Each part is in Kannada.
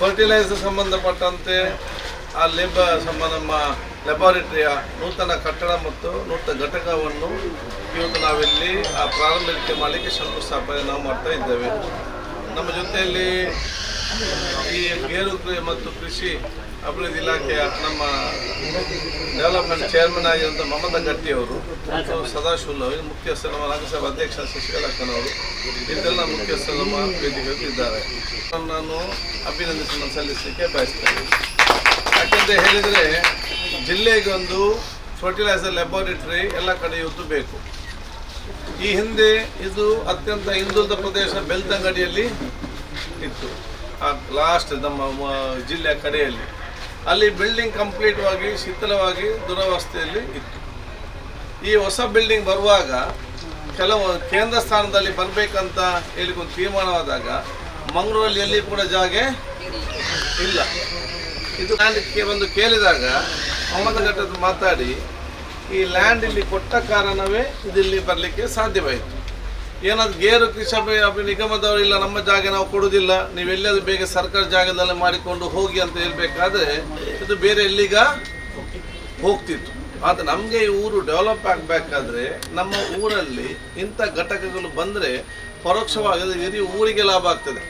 ಫರ್ಟಿಲೈಸರ್ ಸಂಬಂಧಪಟ್ಟಂತೆ ಆ ಲೇಬ ಸಂಬಂಧ, ನಮ್ಮ ಲ್ಯಾಬಾರೇಟರಿಯ ನೂತನ ಕಟ್ಟಡ ಮತ್ತು ನೂತನ ಘಟಕವನ್ನು ಇವತ್ತು ನಾವಿಲ್ಲಿ, ಆ ಪ್ರಾರಂಭಕ್ಕೆ ಮಾಡಲಿಕ್ಕೆ ಶಂಕುಸ್ಥಾಪನೆ ನಾವು ಮಾಡ್ತಾ ಇದ್ದೇವೆ. ನಮ್ಮ ಜೊತೆಯಲ್ಲಿ ಈ ಗೇರು ಮತ್ತು ಕೃಷಿ ಅಭಿವೃದ್ಧಿ ಇಲಾಖೆಯ ನಮ್ಮ ಡೆವಲಪ್ಮೆಂಟ್ ಚೇರ್ಮನ್ ಆಗಿರುವಂಥ ಮಮತಾ ಗಟ್ಟಿ ಅವರು ಮತ್ತು ಸದಾಶಿವಲ್ ಅವರು ಮುಖ್ಯಸ್ಥರು ನಮ್ಮ ರಾಜ್ಯಸಭಾ ಅಧ್ಯಕ್ಷ ಶಶಿಕಲಕ್ಕನವರು ಇದೆಲ್ಲ ಮುಖ್ಯಸ್ಥರು ನಮ್ಮ ವೇದಿಕೆಗಳು ಇದ್ದಾರೆ. ನಾನು ಅಭಿನಂದನೆ ಸಲ್ಲಿಸಲಿಕ್ಕೆ ಬಯಸ್ತೇನೆ. ಯಾಕೆಂತ ಹೇಳಿದರೆ ಜಿಲ್ಲೆಗೆ ಒಂದು ಫರ್ಟಿಲೈಸರ್ ಲ್ಯಾಬೋರೇಟರಿ ಎಲ್ಲ ಕಡೆ ಇವತ್ತು ಬೇಕು. ಈ ಹಿಂದೆ ಇದು ಅತ್ಯಂತ ಹಿಂದುಳಿದ ಪ್ರದೇಶ ಬೆಳ್ತಂಗಡಿಯಲ್ಲಿ ಇತ್ತು. ಆ ಲಾಸ್ಟ್ ನಮ್ಮ ಜಿಲ್ಲೆಯ ಕಡೆಯಲ್ಲಿ. ಅಲ್ಲಿ ಬಿಲ್ಡಿಂಗ್ ಕಂಪ್ಲೀಟ್ ಆಗಿ ಶಿಥಿಲವಾಗಿ ದುರವಸ್ಥೆಯಲ್ಲಿ ಇತ್ತು. ಈ ಹೊಸ ಬಿಲ್ಡಿಂಗ್ ಬರುವಾಗ ಕೆಲವು ಕೇಂದ್ರ ಸ್ಥಾನದಲ್ಲಿ ಬರಬೇಕಂತ ಹೇಳಿಕೊಂಡು ತೀರ್ಮಾನವಾದಾಗ ಮಂಗಳೂರಲ್ಲಿ ಎಲ್ಲಿ ಕೂಡ ಜಾಗ ಇಲ್ಲ. ಇದು ನಾನು ಒಂದು ಕೇಳಿದಾಗ ಮೊಹಮ್ಮದ್ ಘಟ್ಟದ ಮಾತಾಡಿ, ಈ ಲ್ಯಾಂಡ್ ಇಲ್ಲಿ ಕೊಟ್ಟ ಕಾರಣವೇ ಇದಿಲ್ಲಿ ಬರಲಿಕ್ಕೆ ಸಾಧ್ಯವಾಯಿತು. ಏನಾದ್ರು ಗೇರು ಕೃಷಿ ನಿಗಮದವರು ಇಲ್ಲ, ನಮ್ಮ ಜಾಗ ನಾವು ಕೊಡುವುದಿಲ್ಲ ನೀವು ಎಲ್ಲಿಯಾದ್ರೂ ಬೇಗ ಸರ್ಕಾರ ಜಾಗದಲ್ಲಿ ಮಾಡಿಕೊಂಡು ಹೋಗಿ ಅಂತ ಹೇಳ್ಬೇಕಾದ್ರೆ, ಇದು ಬೇರೆ ಎಲ್ಲಿಗ ಹೋಗ್ತಿತ್ತು. ಆದರೆ ನಮಗೆ ಈ ಊರು ಡೆವಲಪ್ ಆಗಬೇಕಾದ್ರೆ ನಮ್ಮ ಊರಲ್ಲಿ ಇಂಥ ಘಟಕಗಳು ಬಂದರೆ ಪರೋಕ್ಷವಾಗಿ ಇಡೀ ಊರಿಗೆ ಲಾಭ ಆಗ್ತದೆ.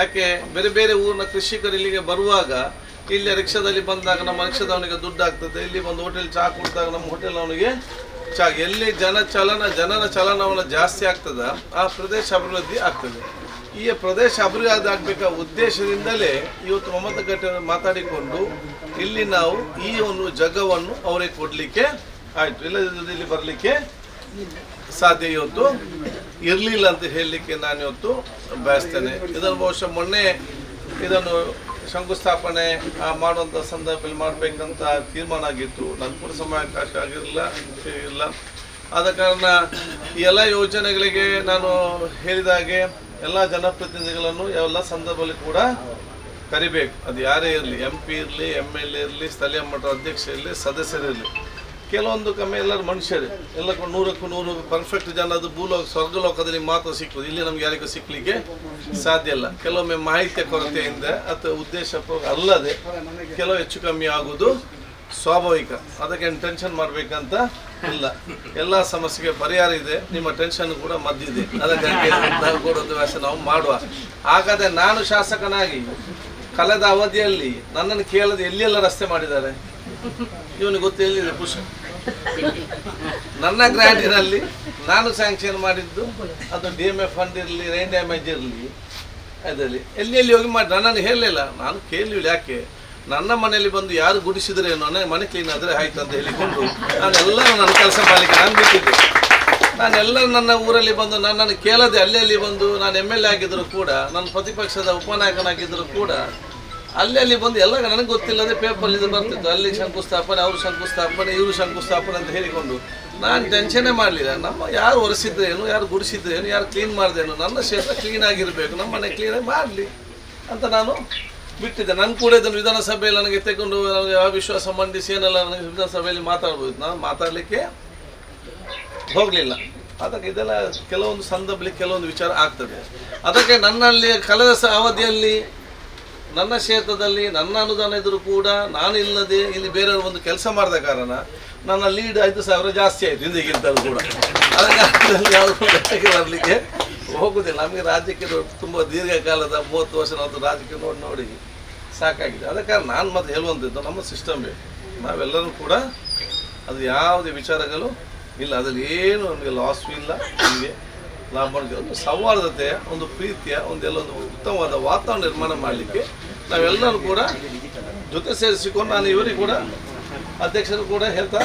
ಯಾಕೆ? ಬೇರೆ ಬೇರೆ ಊರಿನ ಕೃಷಿಕರು ಇಲ್ಲಿಗೆ ಬರುವಾಗ ಇಲ್ಲಿ ರಿಕ್ಷಾದಲ್ಲಿ ಬಂದಾಗ ನಮ್ಮ ರಿಕ್ಷಾದವನಿಗೆ ದುಡ್ಡು ಆಗ್ತದೆ, ಇಲ್ಲಿ ಬಂದು ಹೋಟೆಲ್ ಚಹಾ ಕುಡಿದಾಗ ನಮ್ಮ ಹೋಟೆಲ್ ಅವನಿಗೆ ಚಾ ಎಲ್ಲಿ ಜನ ಚಲನ ಜನರ ಚಲನವನ್ನು ಜಾಸ್ತಿ ಆಗ್ತದ, ಆ ಪ್ರದೇಶ ಅಭಿವೃದ್ಧಿ ಆಗ್ತದೆ. ಈ ಪ್ರದೇಶ ಅಭಿವೃದ್ಧಿ ಆಗಬೇಕಾದ ಉದ್ದೇಶದಿಂದಲೇ ಇವತ್ತು ಮಮತಾ ಘಟ್ಟ ಮಾತಾಡಿಕೊಂಡು ಇಲ್ಲಿ ನಾವು ಈ ಒಂದು ಜಗವನ್ನು ಅವರಿಗೆ ಕೊಡಲಿಕ್ಕೆ ಆಯಿತು. ಇಲ್ಲದಿದ್ದರೆ ಇಲ್ಲಿ ಬರಲಿಕ್ಕೆ ಸಾಧ್ಯ ಇವತ್ತು? ಇರಲಿಲ್ಲ ಅಂತ ಹೇಳಲಿಕ್ಕೆ ನಾನು ಇವತ್ತು ಬಯಸ್ತೇನೆ. ಇದನ್ನು ಬಹುಶಃ ಮೊನ್ನೆ ಇದನ್ನು ಶಂಕುಸ್ಥಾಪನೆ ಮಾಡುವಂಥ ಸಂದರ್ಭದಲ್ಲಿ ಮಾಡಬೇಕಂತ ತೀರ್ಮಾನ ಆಗಿತ್ತು. ನನ್ನ ಕೂಡ ಸಮಯಾವಕಾಶ ಆಗಿರಲಿಲ್ಲ ಇಲ್ಲ ಆದ ಕಾರಣ ಎಲ್ಲ ಯೋಜನೆಗಳಿಗೆ ನಾನು ಹೇಳಿದ ಹಾಗೆ ಎಲ್ಲ ಜನಪ್ರತಿನಿಧಿಗಳನ್ನು ಎಲ್ಲ ಸಂದರ್ಭದಲ್ಲಿ ಕೂಡ ಕರಿಬೇಕು. ಅದು ಯಾರೇ ಇರಲಿ ಎಂ ಪಿ ಇರಲಿ ಎಂ ಎಲ್ ಎ ಇರಲಿ, ಸ್ಥಳೀಯ ಮಟ್ಟದ ಅಧ್ಯಕ್ಷ ಇರಲಿ ಸದಸ್ಯರಿರಲಿ ಕೆಲವೊಂದು ಕಮ್ಮಿ ಎಲ್ಲರೂ ಮನುಷ್ಯರೇ. ಎಲ್ಲಕ್ಕೂ ನೂರಕ್ಕೂ ನೂರು ಪರ್ಫೆಕ್ಟ್ ಜನ ಅದು ಭೂಲೋಕ, ಸ್ವರ್ಗಲೋಕದಲ್ಲಿ ಮಾತ್ರ ಸಿಗ್ತದೆ ಇಲ್ಲಿ ನಮ್ಗೆ ಯಾರಿಗೂ ಸಿಕ್ಕಲಿಕ್ಕೆ ಸಾಧ್ಯ ಇಲ್ಲ. ಕೆಲವೊಮ್ಮೆ ಮಾಹಿತಿಯ ಕೊರತೆಯಿಂದ ಅಥವಾ ಉದ್ದೇಶ ಅಲ್ಲದೆ ಕೆಲವು ಹೆಚ್ಚು ಕಮ್ಮಿ ಆಗುವುದು ಸ್ವಾಭಾವಿಕ. ಅದಕ್ಕೆ ಟೆನ್ಷನ್ ಮಾಡಬೇಕಂತ ಇಲ್ಲ. ಎಲ್ಲ ಸಮಸ್ಯೆಗೆ ಪರಿಹಾರ ಇದೆ. ನಿಮ್ಮ ಟೆನ್ಷನ್ ಕೂಡ ಮದ್ದಿದೆ. ಅದಕ್ಕಾಗಿ ನಾವು ಕೊಡೋದು ವ್ಯಾಸ ನಾವು ಮಾಡುವ. ಹಾಗಾದರೆ ನಾನು ಶಾಸಕನಾಗಿ ಕಳೆದ ಅವಧಿಯಲ್ಲಿ ನನ್ನನ್ನು ಕೇಳದೆ ಎಲ್ಲೆಲ್ಲ ರಸ್ತೆ ಮಾಡಿದ್ದಾರೆ? ಇವನಿಗೆ ಗೊತ್ತು ಎಲ್ಲಿದೆ ಪುಷ್? ನನ್ನ ಗ್ರ್ಯಾಂಟಿನಲ್ಲಿ ನಾನು ಸ್ಯಾಂಕ್ಷನ್ ಮಾಡಿದ್ದು, ಅದು ಡಿ ಎಂ ಎಫ್ ಫಂಡ್ ಇರಲಿ ರೈನ್ ಡ್ಯಾಮೇಜ್ ಇರಲಿ, ಅದರಲ್ಲಿ. ಎಲ್ಲಿ ಎಲ್ಲಿ ಹೋಗಿ ಮಾಡಿ ನನ್ನನ್ನು ಹೇಳಲಿಲ್ಲ. ನಾನು ಕೇಳಲಿಲ್ಲ ಯಾಕೆ? ನನ್ನ ಮನೆಯಲ್ಲಿ ಬಂದು ಯಾರು ಗುಡಿಸಿದ್ರೆ ನನ್ನ ಮನೆ ಕ್ಲೀನ್ ಆದರೆ ಆಯ್ತು ಅಂತ ಹೇಳಿಕೊಂಡು ನಾನೆಲ್ಲ ನನ್ನ ಕೆಲಸ ಮಾಡಲಿಕ್ಕೆ ನಾನು ಬಿಟ್ಟಿದ್ದೆ. ನಾನೆಲ್ಲ ನನ್ನ ಊರಲ್ಲಿ ಬಂದು ನನ್ನನ್ನು ಕೇಳದೆ ಅಲ್ಲಿ ಅಲ್ಲಿ ಬಂದು ನಾನು ಎಂ ಎಲ್ ಎ ಆಗಿದ್ದರೂ ಕೂಡ, ನನ್ನ ಪ್ರತಿಪಕ್ಷದ ಉಪನಾಯಕನಾಗಿದ್ದರೂ ಕೂಡ ಅಲ್ಲಿ ಅಲ್ಲಿ ಬಂದು ಎಲ್ಲ ನನಗೆ ಗೊತ್ತಿಲ್ಲದೆ ಪೇಪರ್ ಇದು ಬರ್ತಿತ್ತು. ಅಲ್ಲಿ ಶಂಕುಸ್ಥಾಪನೆ, ಅವರು ಶಂಕುಸ್ಥಾಪನೆ, ಇವರು ಶಂಕುಸ್ಥಾಪನೆ ಅಂತ ಹೇಳಿಕೊಂಡು ನಾನು ಟೆನ್ಷನೇ ಮಾಡಲಿಲ್ಲ. ನಮ್ಮ ಯಾರು ಒರೆಸಿದ್ದೇನು, ಯಾರು ಗುಡಿಸಿದ್ದೇನು, ಯಾರು ಕ್ಲೀನ್ ಮಾಡಿದೇನು, ನನ್ನ ಕ್ಷೇತ್ರ ಕ್ಲೀನ್ ಆಗಿರಬೇಕು. ನಮ್ಮ ಮನೆ ಕ್ಲೀನಾಗಿ ಮಾಡಲಿ ಅಂತ ನಾನು ಬಿಟ್ಟಿದ್ದೆ. ನನ್ನ ಕೂಡ ಇದನ್ನು ವಿಧಾನಸಭೆಯಲ್ಲಿ ನನಗೆ ತೆಗೊಂಡು ನನಗೆ ಅವಿಶ್ವಾಸ ಮಂಡಿಸಿ ಏನೆಲ್ಲ ನನಗೆ ವಿಧಾನಸಭೆಯಲ್ಲಿ ಮಾತಾಡ್ಬೋದು. ನಾನು ಮಾತಾಡಲಿಕ್ಕೆ ಹೋಗಲಿಲ್ಲ. ಅದಕ್ಕೆ ಇದೆಲ್ಲ ಕೆಲವೊಂದು ಸಂದರ್ಭದಲ್ಲಿ ಕೆಲವೊಂದು ವಿಚಾರ ಆಗ್ತದೆ. ಅದಕ್ಕೆ ನನ್ನಲ್ಲಿ ಕಳೆದ ಅವಧಿಯಲ್ಲಿ ನನ್ನ ಕ್ಷೇತ್ರದಲ್ಲಿ ನನ್ನ ಅನುದಾನ ಇದ್ದರೂ ಕೂಡ ನಾನು ಇಲ್ಲದೆ ಇಲ್ಲಿ ಬೇರೆಯವರು ಒಂದು ಕೆಲಸ ಮಾಡಿದ ಕಾರಣ ನನ್ನ ಲೀಡ್ ಐದು ಸಾವಿರ ಜಾಸ್ತಿ ಆಯಿತು ಹಿಂದಿಗಿಂತಲೂ ಕೂಡ. ಅದಕ್ಕೆ ಯಾವುದು ಬರಲಿಕ್ಕೆ ಹೋಗುದಿಲ್ಲ. ನಮಗೆ ರಾಜ್ಯಕ್ಕೆ ತುಂಬ ದೀರ್ಘಕಾಲದ ಮೂವತ್ತು ವರ್ಷ ನಾವು ರಾಜಕೀಯ ನೋಡಿ ನೋಡಿ ಸಾಕಾಗಿದೆ. ಅದಕ್ಕೆ ನಾನು ಮತ್ತೆ ಹೇಳುವಂಥದ್ದು ನಮ್ಮ ಸಿಸ್ಟಮ್ ನಾವೆಲ್ಲರೂ ಕೂಡ ಅದು ಯಾವುದೇ ವಿಚಾರಗಳು ಇಲ್ಲ. ಅದರಲ್ಲಿ ಏನು ನಮಗೆ ಲಾಸ್ ಇಲ್ಲ. ನಮಗೆ ಲಾಭ ಒಂದು ಸೌಹಾರ್ದತೆಯ, ಒಂದು ಪ್ರೀತಿಯ, ಒಂದೆಲ್ಲ ಒಂದು ಉತ್ತಮವಾದ ವಾತಾವರಣ ನಿರ್ಮಾಣ ಮಾಡಲಿಕ್ಕೆ ನಾವೆಲ್ಲರೂ ಕೂಡ ಜೊತೆ ಸೇರಿಸಿಕೊಂಡು ನಾನು ಇವರಿಗೆ ಕೂಡ ಅಧ್ಯಕ್ಷರು ಕೂಡ ಹೇಳ್ತಾ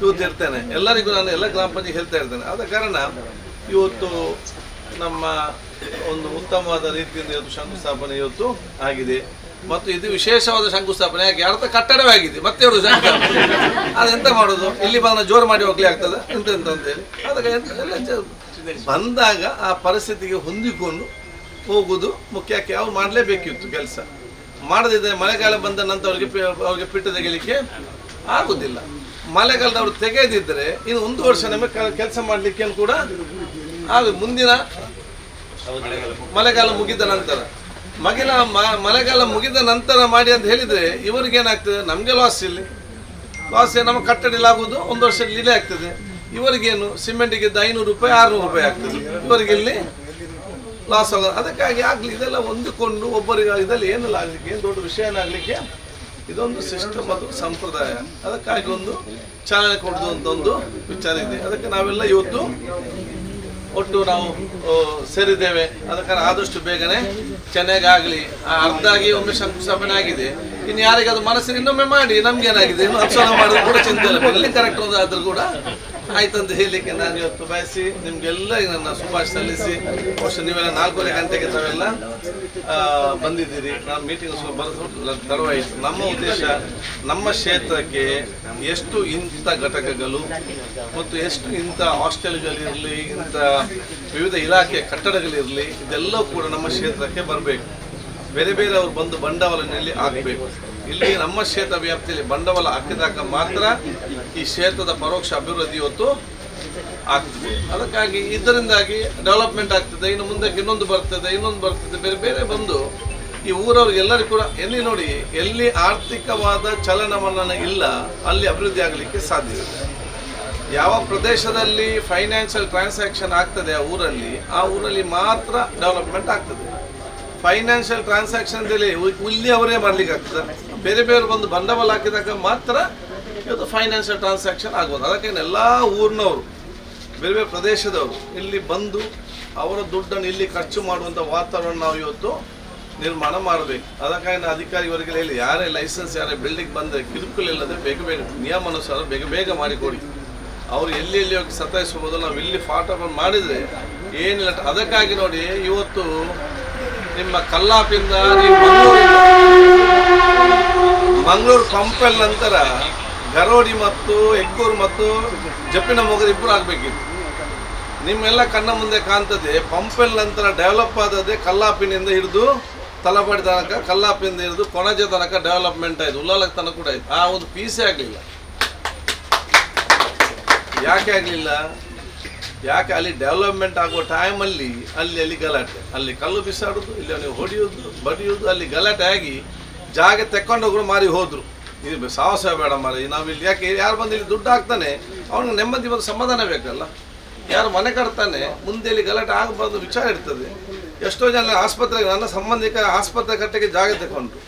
ಕೂತಿರ್ತೇನೆ ಎಲ್ಲರಿಗೂ ನಾನು ಎಲ್ಲ ಗ್ರಾಮ ಪಂಚಾಯತ್ ಹೇಳ್ತಾ ಇರ್ತೇನೆ. ಆದ ಕಾರಣ ಇವತ್ತು ನಮ್ಮ ಒಂದು ಉತ್ತಮವಾದ ರೀತಿಯಿಂದ ಇವತ್ತು ಶಂಕುಸ್ಥಾಪನೆ ಇವತ್ತು ಆಗಿದೆ. ಮತ್ತು ಇದು ವಿಶೇಷವಾದ ಶಂಕುಸ್ಥಾಪನೆ, ಯಾಕೆ? ಯಾರ ಕಟ್ಟಡವೇ ಆಗಿದೆ. ಮತ್ತೆ ಅವರು ಅದೆಂತ ಮಾಡೋದು? ಇಲ್ಲಿ ಬಂದ ಜೋರು ಮಾಡಿ ಹೋಗ್ಲಿ ಆಗ್ತದೆ? ಎಂತ ಎಂತ ಅಂತೇಳಿ ಅದಕ್ಕೆ ಎಲ್ಲ ಬಂದಾಗ ಆ ಪರಿಸ್ಥಿತಿಗೆ ಹೊಂದಿಕೊಂಡು ಹೋಗುವುದು ಮುಖ್ಯ. ಅವ್ರು ಮಾಡಲೇಬೇಕಿತ್ತು ಕೆಲಸ. ಮಾಡದಿದ್ದರೆ ಮಳೆಗಾಲ ಬಂದ ನಂತರ ಅವ್ರಿಗೆ ಅವ್ರಿಗೆ ಪಿಟ್ಟು ತೆಗಿಲಿಕ್ಕೆ ಆಗುದಿಲ್ಲ. ಮಳೆಗಾಲದವ್ರು ತೆಗೆದಿದ್ದರೆ ಇನ್ನು ಒಂದು ವರ್ಷ ನಮಗೆ ಕೆಲಸ ಮಾಡಲಿಕ್ಕೆ ಕೂಡ ಆಗ ಮುಂದಿನ ಮಳೆಗಾಲ ಮುಗಿದ ನಂತರ. ಮಗಿಲ ಮಳೆಗಾಲ ಮುಗಿದ ನಂತರ ಮಾಡಿ ಅಂತ ಹೇಳಿದರೆ ಇವರಿಗೆ ಏನಾಗ್ತದೆ ನಮಗೆ ಲಾಸ್ ಇಲ್ಲಿ. ಲಾಸ್ ನಮ್ಮ ಆಗುವುದು ಒಂದು ವರ್ಷ ಡಿಲೇ ಆಗ್ತದೆ. ಇವರಿಗೇನು ಸಿಮೆಂಟಿಗೆ ಐನೂರು ರೂಪಾಯಿ, ಆರುನೂರು ರೂಪಾಯಿ ಆಗ್ತದೆ. ಇವರಿಗೆ ಇಲ್ಲಿ ಲಾಸ್ ಆಗೋದು. ಅದಕ್ಕಾಗಿ ಆಗಲಿ, ಇದೆಲ್ಲ ಹೊಂದಿಕೊಂಡು ಒಬ್ಬರಿಗೆ ಇದರಲ್ಲಿ ಏನಿಲ್ಲ ಆಗಲಿಕ್ಕೆ ಏನು ದೊಡ್ಡ ವಿಷಯ ಏನಾಗಲಿಕ್ಕೆ ಇದೊಂದು ಸಿಸ್ಟಮ್ ಅದು ಸಂಪ್ರದಾಯ. ಅದಕ್ಕಾಗಿ ಒಂದು ಚಾಲನೆ ಕೊಡೋದು ಅಂತ ಒಂದು ವಿಚಾರ ಇದೆ. ಅದಕ್ಕೆ ನಾವೆಲ್ಲ ಇವತ್ತು ಒಟ್ಟು ನಾವು ಸೇರಿದ್ದೇವೆ. ಅದಕ್ಕೆ ಆದಷ್ಟು ಬೇಗನೆ ಚೆನ್ನಾಗಾಗಲಿ ಅರ್ಧ ಆಗಿ ಒಮ್ಮೆ ಶಂಕುಸ್ಥಾಪನೆ ಆಗಿದೆ. ಇನ್ನು ಯಾರಿಗೆ ಅದು ಮನಸ್ಸಿಗೆ ಇನ್ನೊಮ್ಮೆ ಮಾಡಿ ನಮ್ಗೇನಾಗಿದೆ ಇನ್ನು ಅಪ್ಸರ ಮಾಡೋದು ಕೂಡ ಚಿಂತೆ ಇಲ್ಲ. ಎಲ್ಲಿ ಕರೆಕ್ಟ್ ಆದ್ರೂ ಕೂಡ ಆಯ್ತಂತ ಹೇಳಲಿಕ್ಕೆ ನಾನು ಇವತ್ತು ಬಯಸಿ ನಿಮ್ಗೆಲ್ಲ ನನ್ನ ಶುಭಾಷ್ ಸಲ್ಲಿಸಿ. ವರ್ಷ ನೀವೆಲ್ಲ ನಾಲ್ಕೂವರೆ ಗಂಟೆಗೆ ತಾವೆಲ್ಲ ಬಂದಿದ್ದೀರಿ. ನಾನು ಮೀಟಿಂಗ್ ಬರೆದು ತಡವಾಯಿತು ನಮ್ಮ ಉದ್ದೇಶ, ನಮ್ಮ ಕ್ಷೇತ್ರಕ್ಕೆ ಎಷ್ಟು ಇಂಥ ಘಟಕಗಳು ಮತ್ತು ಎಷ್ಟು ಇಂಥ ಹಾಸ್ಟೆಲ್ಗಳಿರಲಿ ಇಂಥ ವಿವಿಧ ಇಲಾಖೆ ಕಟ್ಟಡಗಳಿರಲಿ, ಇದೆಲ್ಲವೂ ಕೂಡ ನಮ್ಮ ಕ್ಷೇತ್ರಕ್ಕೆ ಬರಬೇಕು. ಬೇರೆ ಬೇರೆ ಅವರು ಬಂದು ಬಂಡವಾಳನಲ್ಲಿ ಹಾಕಬೇಕು. ಇಲ್ಲಿ ನಮ್ಮ ಕ್ಷೇತ್ರ ವ್ಯಾಪ್ತಿಯಲ್ಲಿ ಬಂಡವಾಳ ಹಾಕಿದಾಗ ಮಾತ್ರ ಈ ಕ್ಷೇತ್ರದ ಪರೋಕ್ಷ ಅಭಿವೃದ್ಧಿ ಇವತ್ತು ಆಗ್ತದೆ. ಅದಕ್ಕಾಗಿ ಇದರಿಂದಾಗಿ ಡೆವಲಪ್ಮೆಂಟ್ ಆಗ್ತದೆ, ಇನ್ನು ಮುಂದೆ ಇನ್ನೊಂದು ಬರ್ತದೆ ಇನ್ನೊಂದು ಬರ್ತದೆ, ಬೇರೆ ಬೇರೆ ಬಂದು ಈ ಊರವ್ರಿಗೆ ಎಲ್ಲರಿಗೂ ಕೂಡ ಎಲ್ಲಿ ನೋಡಿ, ಎಲ್ಲಿ ಆರ್ಥಿಕವಾದ ಚಲನವಲನ ಇಲ್ಲ, ಅಲ್ಲಿ ಅಭಿವೃದ್ಧಿ ಆಗಲಿಕ್ಕೆ ಸಾಧ್ಯ ಯಾವ ಪ್ರದೇಶದಲ್ಲಿ ಫೈನಾನ್ಷಿಯಲ್ ಟ್ರಾನ್ಸಾಕ್ಷನ್ ಆಗ್ತದೆ ಆ ಊರಲ್ಲಿ ಆ ಊರಲ್ಲಿ ಮಾತ್ರ ಡೆವಲಪ್ಮೆಂಟ್ ಆಗ್ತದೆ. ಫೈನಾನ್ಷಿಯಲ್ ಟ್ರಾನ್ಸಾಕ್ಷನ್ ಇಲ್ಲಿ ಅವರೇ ಮಾಡ್ಲಿಕ್ಕೆ ಆಗ್ತದೆ. ಬೇರೆ ಬೇರೆ ಬಂದು ಬಂಡವಾಳ ಹಾಕಿದಾಗ ಮಾತ್ರ ಇವತ್ತು ಫೈನಾನ್ಷಿಯಲ್ ಟ್ರಾನ್ಸಾಕ್ಷನ್ ಆಗ್ಬೋದು. ಅದಕ್ಕೆ ಎಲ್ಲ ಊರಿನವರು, ಬೇರೆ ಬೇರೆ ಪ್ರದೇಶದವರು ಇಲ್ಲಿ ಬಂದು ಅವರ ದುಡ್ಡನ್ನು ಇಲ್ಲಿ ಖರ್ಚು ಮಾಡುವಂಥ ವಾತಾವರಣ ನಾವು ಇವತ್ತು ನಿರ್ಮಾಣ ಮಾಡಬೇಕು. ಅದಕ್ಕಾಗಿ ನಾನು ಅಧಿಕಾರಿವರೆಗೆ ಹೇಳಿ, ಯಾರೇ ಲೈಸೆನ್ಸ್ ಯಾರೇ ಬಿಲ್ಡಿಂಗ್ ಬಂದರೆ ಕಿರುಕುಳ ಇಲ್ಲದೆ ಬೇಗ ಬೇಗ ನಿಯಮಾನುಸಾರ ಬೇಗ ಬೇಗ ಮಾಡಿಕೊಡಿ ಅವರು ಎಲ್ಲಿ ಎಲ್ಲಿ ಹೋಗಿ ಸತಾಯಿಸ್ಬೋದು, ನಾವು ಇಲ್ಲಿ ಫಾಟ್ ಮಾಡಿದರೆ ಏನಿಲ್ಲ ಅದಕ್ಕಾಗಿ ನೋಡಿ ಇವತ್ತು ನಿಮ್ಮ ಕಲ್ಲಾಪಿಂದ ನೀವು ಮಂಗಳೂರಿಂದ ಮಂಗಳೂರು ಪಂಪಲ್ ನಂತರ ಗರೋಡಿ ಮತ್ತು ಹೆಗ್ಗೂರು ಮತ್ತು ಜಪ್ಪಿನ ಮೊಗರು ಇಬ್ಬರು ಆಗಬೇಕಿತ್ತು. ನಿಮ್ಮೆಲ್ಲ ಕಣ್ಣ ಮುಂದೆ ಕಾಣ್ತದೆ, ಪಂಪೆಲ್ ನಂತರ ಡೆವಲಪ್ ಆದದ್ದೇ ಕಲ್ಲಾಪಿನಿಂದ ಹಿಡಿದು ತಲಪಾಡಿ ತನಕ ಕಲ್ಲಾಪಿಂದ ಹಿಡಿದು ಕೊಣಜೆ ತನಕ ಡೆವಲಪ್ಮೆಂಟ್ ಆಯಿತು, ಉಲ್ಲಾಲಕ್ ತನಕ ಕೂಡ ಆಯ್ತು. ಆ ಒಂದು ಪೀಸೇ ಆಗಲಿಲ್ಲ. ಯಾಕೆ ಆಗಲಿಲ್ಲ? ಯಾಕೆ ಅಲ್ಲಿ ಡೆವಲಪ್ಮೆಂಟ್ ಆಗುವ ಟೈಮಲ್ಲಿ ಅಲ್ಲಿ ಅಲ್ಲಿ ಗಲಾಟೆ. ಅಲ್ಲಿ ಕಲ್ಲು ಬಿಸಾಡೋದು, ಇಲ್ಲಿ ಅವನಿಗೆ ಹೊಡೆಯೋದು, ಬಡಿಯೋದು, ಅಲ್ಲಿ ಗಲಾಟೆ ಆಗಿ ಜಾಗ ತೆಕ್ಕೊಂಡೋಗ್ರು ಮಾರಿ ಹೋದರು. ಇದು ಸಾಹಸ ಬೇಡ ಮಾರಿ ನಾವು ಇಲ್ಲಿ ಯಾಕೆ ಯಾರು ಬಂದು ಇಲ್ಲಿ ದುಡ್ಡು ಹಾಕ್ತಾನೆ, ಅವ್ನಿಗೆ ನೆಮ್ಮದಿ ಬಂದು ಸಮಾಧಾನ ಬೇಕಲ್ಲ? ಯಾರು ಮನೆ ಕಟ್ತಾನೆ, ಮುಂದೆ ಇಲ್ಲಿ ಗಲಾಟೆ ಆಗಬಾರ್ದು ವಿಚಾರ ಇರ್ತದೆ. ಎಷ್ಟೋ ಜನ ಆಸ್ಪತ್ರೆಗೆ ನನ್ನ ಸಂಬಂಧಿಕ ಆಸ್ಪತ್ರೆ ಕಟ್ಟೆಗೆ ಜಾಗ ತಗೊಂಡ್ರು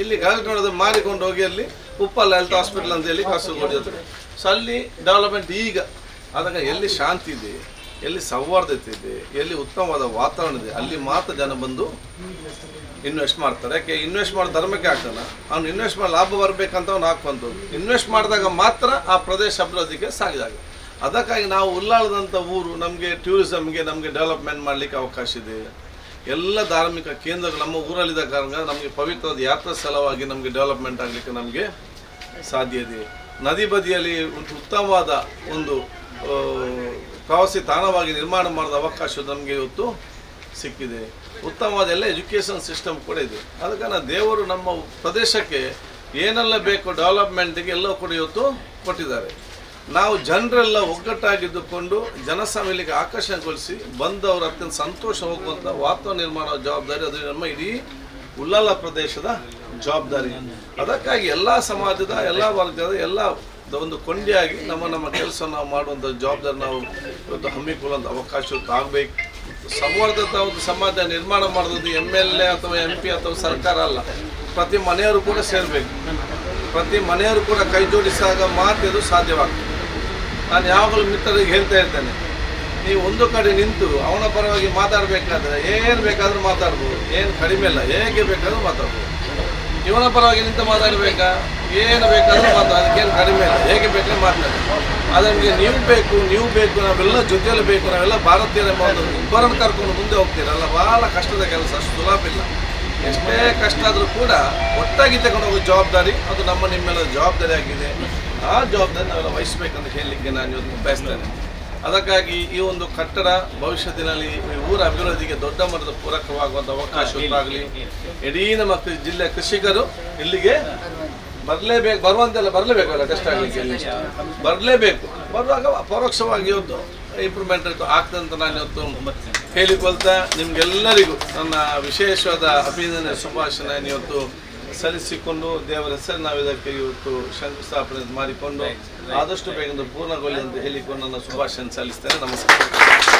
ಇಲ್ಲಿ ಗಲಾಟೆ ನೋಡೋದು ಮಾರಿಕೊಂಡು ಹೋಗಿ ಅಲ್ಲಿ ಉಪ್ಪಲ್ಲ ಹೆಲ್ತ್ ಹಾಸ್ಪಿಟಲ್ ಅಂತ ಹೇಳಿ ಕಾಸು ಕೊಡಿದ್ರು ಸೊ ಅಲ್ಲಿ ಡೆವಲಪ್ಮೆಂಟ್ ಈಗ ಅದಕ್ಕೆ ಎಲ್ಲಿ ಶಾಂತಿ ಇದೆ, ಎಲ್ಲಿ ಸೌಹಾರ್ದತೆ ಇದೆ, ಎಲ್ಲಿ ಉತ್ತಮವಾದ ವಾತಾವರಣ ಇದೆ, ಅಲ್ಲಿ ಮಾತ್ರ ಜನ ಬಂದು ಇನ್ವೆಸ್ಟ್ ಮಾಡ್ತಾರೆ. ಯಾಕೆ? ಇನ್ವೆಸ್ಟ್ ಮಾಡೋ ಧರ್ಮಕ್ಕೆ ಹಾಕ್ತಾನ ಅವ್ನು ಇನ್ವೆಸ್ಟ್ ಮಾಡಿ ಲಾಭ ಬರಬೇಕಂತ ಅವ್ನು ಹಾಕುವಂಥದ್ದು ಇನ್ವೆಸ್ಟ್ ಮಾಡಿದಾಗ ಮಾತ್ರ ಆ ಪ್ರದೇಶ ಅಭಿವೃದ್ಧಿಗೆ ಸಾಗಿದಾಗ. ಅದಕ್ಕಾಗಿ ನಾವು ಉಲ್ಲಾಳದಂಥ ಊರು, ನಮಗೆ ಟೂರಿಸಮ್ಗೆ ನಮಗೆ ಡೆವಲಪ್ಮೆಂಟ್ ಮಾಡಲಿಕ್ಕೆ ಅವಕಾಶ ಇದೆ. ಎಲ್ಲ ಧಾರ್ಮಿಕ ಕೇಂದ್ರಗಳು ನಮ್ಮ ಊರಲ್ಲಿದ್ದ ಕಾರಣ ನಮಗೆ ಪವಿತ್ರವಾದ ಯಾತ್ರಾ ಸ್ಥಳವಾಗಿ ನಮಗೆ ಡೆವಲಪ್ಮೆಂಟ್ ಆಗಲಿಕ್ಕೆ ನಮಗೆ ಸಾಧ್ಯ ಇದೆ. ನದಿ ಬದಿಯಲ್ಲಿ ಒಂದು ಉತ್ತಮವಾದ ಒಂದು ಪ್ರವಾಸಿ ತಾಣವಾಗಿ ನಿರ್ಮಾಣ ಮಾಡಿದ ಅವಕಾಶ ನಮಗೆ ಇವತ್ತು ಸಿಕ್ಕಿದೆ. ಉತ್ತಮವಾದ ಎಲ್ಲ ಎಜುಕೇಷನ್ ಸಿಸ್ಟಮ್ ಕೂಡ ಇದೆ. ಅದಕ್ಕೆ ದೇವರು ನಮ್ಮ ಪ್ರದೇಶಕ್ಕೆ ಏನೆಲ್ಲ ಬೇಕು ಡೆವಲಪ್ಮೆಂಟ್ಗೆ ಎಲ್ಲ ಕೂಡ ಇವತ್ತು ಕೊಟ್ಟಿದ್ದಾರೆ. ನಾವು ಜನರೆಲ್ಲ ಒಗ್ಗಟ್ಟಾಗಿದ್ದುಕೊಂಡು ಜನಸಾಮಾನ್ಯರಿಗೆ ಆಕರ್ಷಣೆಗೊಳಿಸಿ ಬಂದವರು ಅತ್ಯಂತ ಸಂತೋಷ ಹೋಗುವಂಥ ವಾತಾವರಣ ನಿರ್ಮಾಣ ಜವಾಬ್ದಾರಿ ಅದು ನಮ್ಮ ಇಡೀ ಉಳ್ಳಾಲ ಪ್ರದೇಶದ ಜವಾಬ್ದಾರಿ. ಅದಕ್ಕಾಗಿ ಎಲ್ಲ ಸಮಾಜದ, ಎಲ್ಲ ವರ್ಗದ, ಎಲ್ಲ ಒಂದು ಕೊಂಡಿಯಾಗಿ ನಮ್ಮ ನಮ್ಮ ಕೆಲಸ ನಾವು ಮಾಡುವಂಥ ಜವಾಬ್ದಾರಿ ನಾವು ಇವತ್ತು ಹಮ್ಮಿಕೊಳ್ಳುವಂಥ ಅವಕಾಶ ಆಗಬೇಕು. ಸಂವರ್ಧಿತ ಒಂದು ಸಮಾಜ ನಿರ್ಮಾಣ ಮಾಡೋದು ಎಂ ಎಲ್ ಎ ಅಥವಾ ಎಂ ಪಿ ಅಥವಾ ಸರ್ಕಾರ ಅಲ್ಲ. ಪ್ರತಿ ಮನೆಯವರು ಕೂಡ ಸೇರಬೇಕು. ಪ್ರತಿ ಮನೆಯವರು ಕೂಡ ಕೈ ಜೋಡಿಸಿದಾಗ ಮಾತ್ರ ಇದು ಸಾಧ್ಯವಾಗ್ತದೆ. ನಾನು ಯಾವಾಗಲೂ ಮಿತ್ರರಿಗೆ ಹೇಳ್ತಾ ಇರ್ತೇನೆ, ನೀವು ಒಂದು ಕಡೆ ನಿಂತು ಅವನ ಪರವಾಗಿ ಮಾತಾಡಬೇಕಾದ್ರೆ ಏನು ಬೇಕಾದರೂ ಮಾತಾಡ್ಬೋದು. ಏನು ಕಡಿಮೆ ಇಲ್ಲ, ಹೇಗೆ ಬೇಕಾದರೂ ಮಾತಾಡ್ಬೋದು. ಇವನ ಪರವಾಗಿ ನಿಂತು ಮಾತಾಡಬೇಕಾ? ಏನು ಬೇಕಾದರೂ ಮಾತು ಅದಕ್ಕೇನು ಕಡಿಮೆ ಇಲ್ಲ. ಹೇಗೆ ಬೇಕಾದ್ರೂ ಮಾತಾಡಿ ಆದರೆ ನಮಗೆ ನೀವು ಬೇಕು ನೀವು ಬೇಕು ನಾವೆಲ್ಲ ಜೊತೆಯಲ್ಲಿ ಬೇಕು ನಾವೆಲ್ಲ ಭಾರತೀಯರ ಒಂದು ಇಬ್ಬರನ್ನು ಕರ್ಕೊಂಡು ಮುಂದೆ ಹೋಗ್ತೀರಲ್ಲ ಭಾಳ ಕಷ್ಟದ ಕೆಲಸ ಅಷ್ಟು ಸುಲಭ ಇಲ್ಲ. ಎಷ್ಟೇ ಕಷ್ಟ ಆದರೂ ಕೂಡ ಒಟ್ಟಾಗಿ ತಗೊಂಡು ಹೋಗೋ ಜವಾಬ್ದಾರಿ ಅದು ನಮ್ಮ ನಿಮ್ಮೆಲ್ಲ ಜವಾಬ್ದಾರಿ ಆಗಿದೆ. ಆ ಜವಾಬ್ದಾರಿ ನಾವೆಲ್ಲ ವಹಿಸ್ಬೇಕಂತ ಹೇಳಲಿಕ್ಕೆ ನಾನು ಇವತ್ತು ಬಯಸ್ತೇನೆ. ಅದಕ್ಕಾಗಿ ಈ ಒಂದು ಕಟ್ಟಡ ಭವಿಷ್ಯದಿನಲ್ಲಿ ಈ ಊರ ಅಭಿವೃದ್ಧಿಗೆ ದೊಡ್ಡ ಮಟ್ಟದ ಪೂರಕವಾಗುವಂಥ ಅವಕಾಶ ಉಂಟಾಗಲಿ. ಇಡೀ ನಮ್ಮ ಜಿಲ್ಲೆ ಜಿಲ್ಲೆಯ ಕೃಷಿಕರು ಇಲ್ಲಿಗೆ ಬರಲೇಬೇಕು ಬರುವಂತೆಲ್ಲ ಬರಲೇಬೇಕಲ್ಲ ಟೆಸ್ಟ್ ಆಗಲಿಕ್ಕೆ ಇಲ್ಲಿ ಬರಲೇಬೇಕು. ಬರುವಾಗ ಪರೋಕ್ಷವಾಗಿ ಒಂದು ಇಂಪ್ರೂವ್ಮೆಂಟ್ ಆಗ್ತದೆ ಅಂತ ನಾನು ಇವತ್ತು ಹೇಳಿಕೊಳ್ತಾ ನಿಮಗೆಲ್ಲರಿಗೂ ನನ್ನ ವಿಶೇಷವಾದ ಅಭಿನಂದನೆ ಶುಭಾಶಯ ಇವತ್ತು ಸಲ್ಲಿಸಿಕೊಂಡು ದೇವರ ಹೆಸರು ನಾವು ಇದಕ್ಕೆ ಇವತ್ತು ಶಂಕುಸ್ಥಾಪನೆ ಮಾಡಿಕೊಂಡು ಆದಷ್ಟು ಬೇಗ ಪೂರ್ಣಗೊಳ್ಳಿ ಅಂತ ಹೇಳಿಕೊಂಡು ನನ್ನ ಸುಭಾಷಣೆ ಸಲ್ಲಿಸ್ತೇನೆ. ನಮಸ್ಕಾರ.